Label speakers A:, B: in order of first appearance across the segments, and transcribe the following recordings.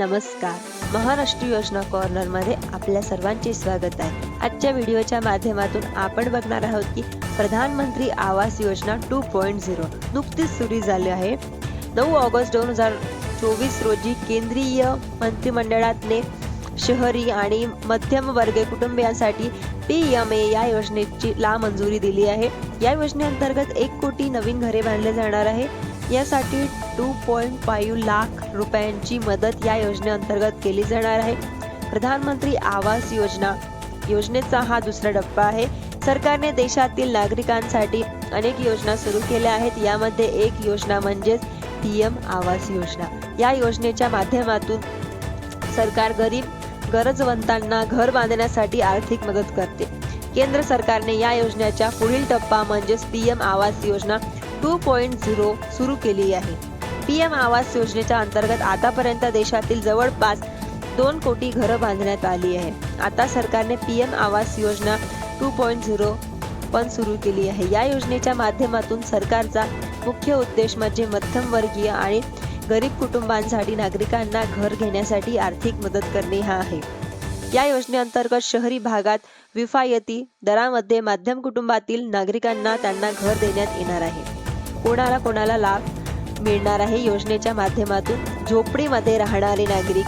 A: नमस्कार. महाराष्ट्र योजना कॉर्नरमध्ये आपल्या सर्वांचे स्वागत आहे. आजच्या व्हिडिओच्या माध्यमातून आपण बघणार आहोत की प्रधानमंत्री Awas Yojana two point zero नुकतीच सुरू झाली आहे. नऊ ऑगस्ट दोन हजार चोवीस रोजी केंद्रीय मंत्रिमंडळातने शहरी आणि मध्यम वर्गीय कुटुंबियांसाठी पी एम ए या योजनेची ला मंजुरी दिली आहे. या योजनेअंतर्गत एक कोटी नवीन घरे बांधले जाणार आहे. यासाठी टू पॉईंट फाईव्ह लाख रुपयांची मदत या योजनेअंतर्गत केली जाणार आहे. प्रधानमंत्री आवास योजना. योजनेचा हा दुसरा टप्पा आहे. सरकारने देशातील नागरिकांसाठी अनेक योजना सुरू केल्या आहेत. यामध्ये एक योजना म्हणजेच पी एम आवास योजना. या योजनेच्या माध्यमातून सरकार गरीब गरजवंतांना घर बांधण्यासाठी आर्थिक मदत करते. केंद्र सरकारने या योजनेचा पुढील टप्पा म्हणजेच P M Awas Yojana two point zero सुरू केली आहे. पी एम आवास योजनेच्या अंतर्गत आतापर्यंत देशातील जवळपास दोन कोटी घरं बांधण्यात आली आहे. आता सरकारने P M Awas Yojana to point zero पण सुरू केली आहे. या योजनेच्या माध्यमातून सरकारचा मुख्य उद्देश म्हणजे मध्यमवर्गीय आणि गरीब कुटुंबांसाठी नागरिकांना घर घेण्यासाठी आर्थिक मदत करणे हा आहे. या योजनेअंतर्गत शहरी भागात विफायती दरामध्ये मध्यम कुटुंबातील नागरिकांना त्यांना घर देण्यात येणार आहे. कोणाला कोणाला लाभ मिळणार आहे योजनेच्या माध्यमातून झोपडीमध्ये राहणारे नागरिक.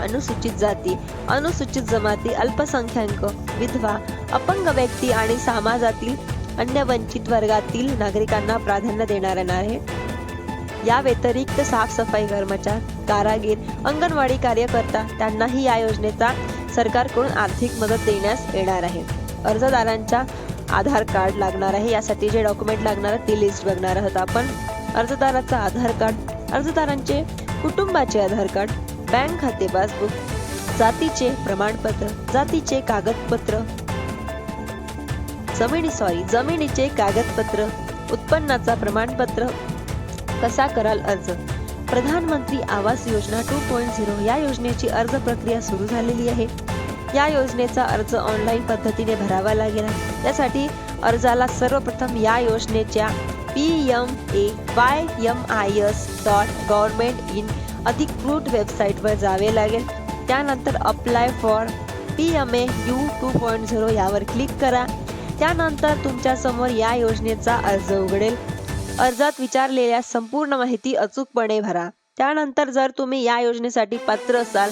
A: अनुसूचित जाती अनुसूचित जमाती अल्पसंख्याक विधवा अपंग व्यक्ती आणि समाजातील अन्य वंचित वर्गातील नागरिकांना प्राधान्य देणार आहे. या व्यतिरिक्त साफसफाई कर्मचारी कारागीर अंगणवाडी कार्यकर्ता त्यांनाही या योजनेचा सरकारकडून आर्थिक मदत देण्यास येणार आहे. अर्जदारांच्या आधार कार्ड लागणार आहे यासाठी जे डॉक्युमेंट लागणार आहे ती लिस्ट बघणार आहोत आपण. अर्जदाराचा आधार कार्ड अर्जदारांचे कुटुंबाचे आधार कार्ड बँक खाते पासबुक जातीचे प्रमाणपत्र जातीचे कागदपत्र. जमिनी सॉरी जमिनीचे कागदपत्र उत्पन्नाचा प्रमाणपत्र. कसा कराल अर्ज? प्रधानमंत्री Awas Yojana two point zero या योजनेची अर्ज प्रक्रिया सुरू झालेली आहे. या योजनेचा अर्ज ऑनलाईन पद्धतीने भरावा लागेल. त्यासाठी अर्जाला सर्वप्रथम या योजनेच्या P M A Y M I S dot government in अधिकृत वेबसाईटवर जावे लागेल. त्यानंतर apply for P M A U two point zero यावर क्लिक करा. त्यानंतर तुमच्यासमोर या योजनेचा अर्ज उघडेल. अर्जात विचारलेल्या संपूर्ण माहिती अचूकपणे भरा. त्यानंतर जर तुम्ही या योजनेसाठी पात्र असाल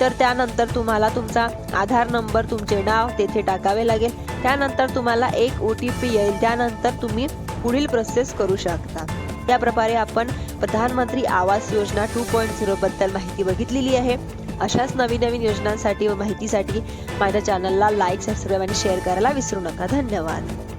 A: तर त्यानंतर तुम्हाला तुमचा आधार नंबर तुमचे नाव तेथे टाकावे लागेल. त्यानंतर तुम्हाला एक ओ टी पी येईल. त्यानंतर तुम्ही पुढील प्रोसेस करू शकता. या प्रकारे आपण प्रधानमंत्री Awas Yojana to point zero बद्दल माहिती बघितलेली आहे. अशाच नवीन नवीन योजनांसाठी व माहितीसाठी माझ्या चॅनलला लाईक सबस्क्राईब आणि शेअर करायला विसरू नका. धन्यवाद.